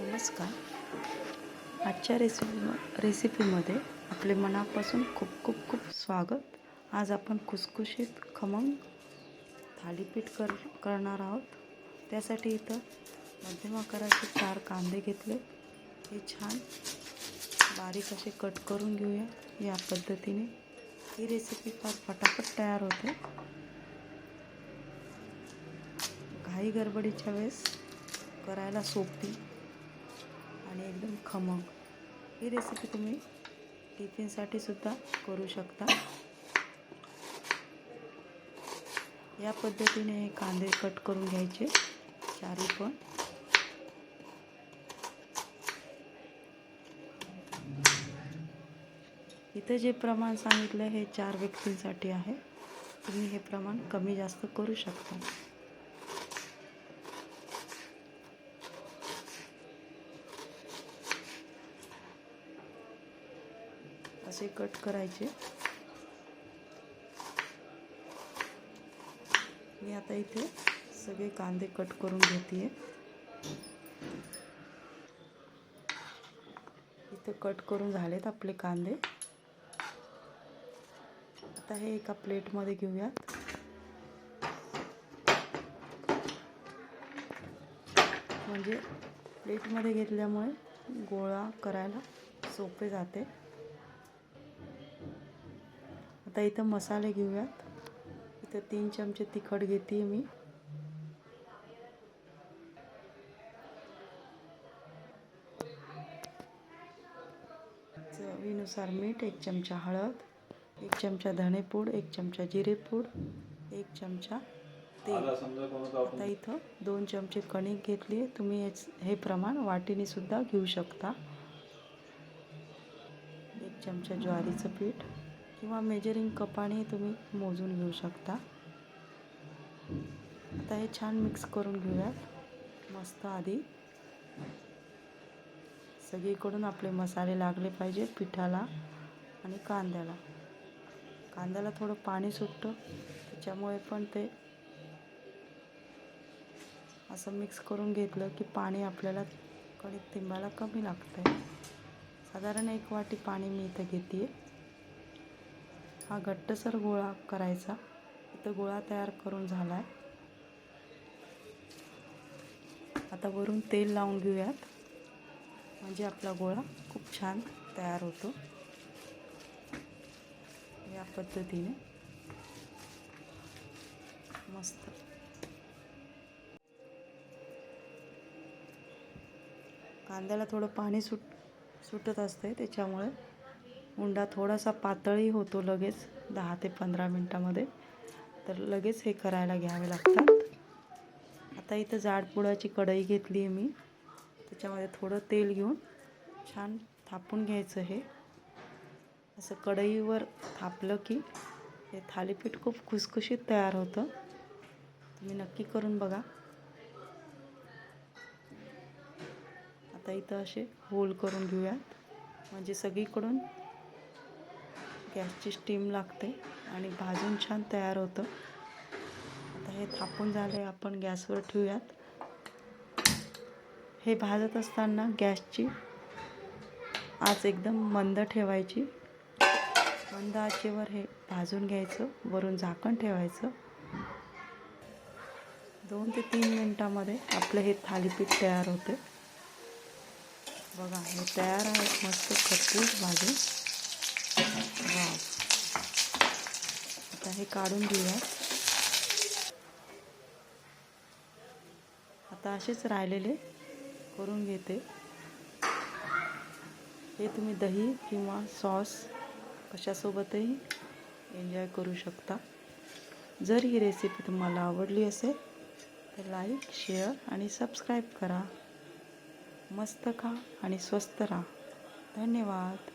नमस्कार. आजच्या रेसिपी रेसिपीमध्ये आपले मनापासून खूप खूप खूप स्वागत. आज आपण खुसखुशीत खमंग थालीपीठ कर करणार आहोत. त्यासाठी इथं मध्यम आकाराचे चार कांदे घेतले. हे छान बारीक असे कट करून घेऊया. या पद्धतीने ही रेसिपी फार फटाफट तयार होते. घाई गडबडीच्या वेळेस करायला सोपी. एकदम खमंग. ही रेसिपी तुम्ही टिफिनसाठी सुद्धा करू शकता. या पद्धतीने हे कांदे कट करून घ्यायचे. चारी पण. इथं जे प्रमाण सांगितलं हे चार व्यक्तींसाठी आहे. तुम्ही हे प्रमाण कमी जास्त करू शकता. असे कट करायचे. मी आता इथे सगळे कांदे कट करून घेते इथे कट करून झालेत आपले कांदे. आता हे एका प्लेटमध्ये घेऊयात. म्हणजे प्लेटमध्ये घेतल्यामुळे गोळा करायला सोपे जाते. आता इथं मसाले घेऊयात. इथं तीन चमचे तिखट घेते मी. चवीनुसार मीठ एक चमचा हळद एक चमचा धणेपूड एक चमचा जिरेपूड एक चमचा तेल. आता इथं दोन चमचे कणिक घेतली तुम्ही हे प्रमाण वाटीने सुद्धा घेऊ शकता. एक चमचा ज्वारीचं पीठ. किंवा मेजरिंग कपाने तुम्ही मोजून घेऊ शकता. आता हे छान मिक्स करून घेऊयात. मस्त आधी. सगळीकडून आपले मसाले लागले पाहिजे पिठाला आणि कांद्याला. कांद्याला थोडं पाणी सुटतं त्याच्यामुळे पण ते असं मिक्स करून घेतलं की पाणी आपल्याला कणिक तिंबायला कमी लागतं आहे साधारण एक वाटी पाणी मी इथं घेते आहे हा घट्टसर गोळा करायचा. इथं गोळा तयार करून झाला आहे आता वरून तेल लावून घेऊयात. म्हणजे आपला गोळा खूप छान तयार होतो. या पद्धतीने. मस्त. कांद्याला थोडं पाणी सुट सुटत असते त्याच्यामुळे उंडा थोडासा पातळही होतो लगेच दहा ते पंधरा मिनटामध्ये. तर लगेच हे करायला घ्यावे लागतात. आता इथं जाडपुडाची कढई घेतली आहे मी. त्याच्यामध्ये थोडं तेल घेऊन छान थापून घ्यायचं हे. असं कढईवर थापलं की हे थालीपीठ खूप खुसखुशीत तयार होतं. तुम्ही नक्की करून बघा. आता इथं असे होल करून घेऊयात. म्हणजे सगळीकडून गॅसची स्टीम लागते आणि भाजून छान तयार होतं. आता हे थापून झाले आपण गॅसवर ठेवूयात. हे भाजत असताना गॅसची आज एकदम मंद ठेवायची. मंद आचेवर हे भाजून घ्यायचं वरून झाकण ठेवायचं. दोन ते तीन मिनटामध्ये आपलं हे थालीपीठ तयार होते. बघा हे तयार आहे मस्त खरपूस भाजून. आता हे काढून घेऊया. आता असेच राहिलेले करून घेते. हे तुम्ही दही किंवा सॉस कशासोबतही एन्जॉय करू शकता. जर ही रेसिपी तुम्हाला आवडली असेल तर लाईक शेअर आणि सबस्क्राईब करा. मस्त खा आणि स्वस्त राहा. धन्यवाद.